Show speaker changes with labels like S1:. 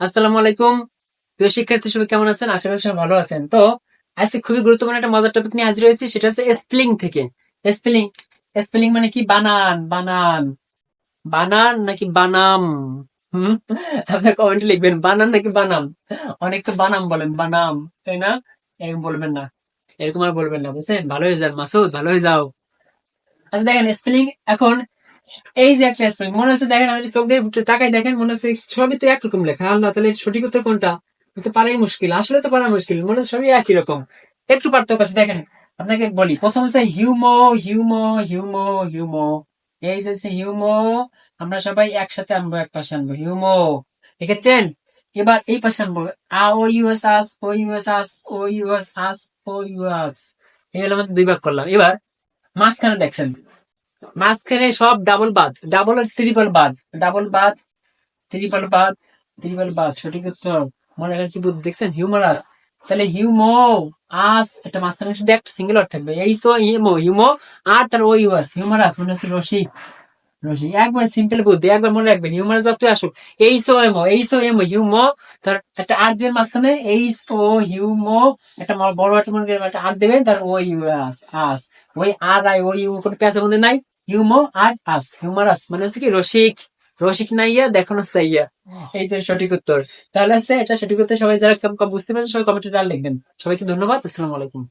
S1: আসসালামু আলাইকুম। প্রিয় শিক্ষার্থী, সবাই কেমন আছেন? আশা করি সবাই ভালো আছেন। তো, আজকে খুবই গুরুত্বপূর্ণ একটা মজার টপিক নিয়ে হাজির হয়েছি, সেটা হচ্ছে স্পেলিং থেকে। স্পেলিং স্পেলিং মানে কি? বানান বানান। বানান নাকি বানাম? হুম? আপনার কমেন্ট লিখবেন, বানান নাকি বানাম? অনেক তো বানাম বলেন, বানাম, তাই না? এরকম বলবেন না। এরকম আর বলবেন না, বুঝছেন? ভালো হয়ে যান মাসুদ, ভালো হয়ে যাও। আচ্ছা দেখেন স্পেলিং এখন এই যে একটা স্পেলিং মনে হচ্ছে দেখেন আমি চোখ দিয়ে তাকাই দেখেন, মনে হচ্ছে সবই তো একরকম লেখা, আল্লাহ তাহলে সঠিক উত্তর কোনটা? তো পারাই মুশকিল, আসলে তো পারা মুশকিল, মনে হচ্ছে সবই একই রকম। একটু পার্থক্য আছে, দেখেন, আপনাকে বলি, প্রথম হচ্ছে হিউমো হিউমো হিউমো হিউমো। এই যে হিউমো, আমরা সবাই একসাথে আনব, এক পাশে আনব, হিউমো। দেখেছেন? এবার এই পাশে আনব, আ, ও ইউএস আস, ও ইউএস আস, ও ইউএস আস, ও ইউএস এই হলো আমাদের দুই ভাগ করলাম। এবার মাঝখানে দেখছেন মাঝখানে সব ডাবল বাদ। ডাবল আর ট্রিপল বাদ। ডাবল বাদ ট্রিপল বাদ ট্রিপল বাদ। সঠিক উত্তর। মনে রাখার কি বুদ্ধি? দেখছেন? হিউমারাস তাহলে হিউমো আস একটা মাঝখানে শুধু একটা ওয়ার্ড থাকবে। এই সো হিউমো হিউমো আর তার ও ইউএস হিউমারাস মানে হচ্ছে রসিক। রসিক। একবার সিম্পল বুদ্ধি, একবার মনে রাখবেন। হিউমারাস যত আসুক। এই সো এমো এই সো এমো হিউমো তার একটা আর দেবেন মাঝখানে। এই ও হিউমো একটা বড় একটা মনে একটা আর দেবেন। তার ও ইউএস আস ওই আর আই ও ইউ কোনো পেঁচা মধ্যে নাই। হিউমো আর আস হিউমার হিউমারাস মানে হচ্ছে কি রসিক রসিক নাইয়া দেখানো সাইয়া এই যে সঠিক উত্তর। তাহলে আছে এটা সঠিক উত্তর সবাই যারা কম কম বুঝতে পারছেন সবাই কমেন্টে লিখবেন। সবাইকে ধন্যবাদ আসসালামু আলাইকুম।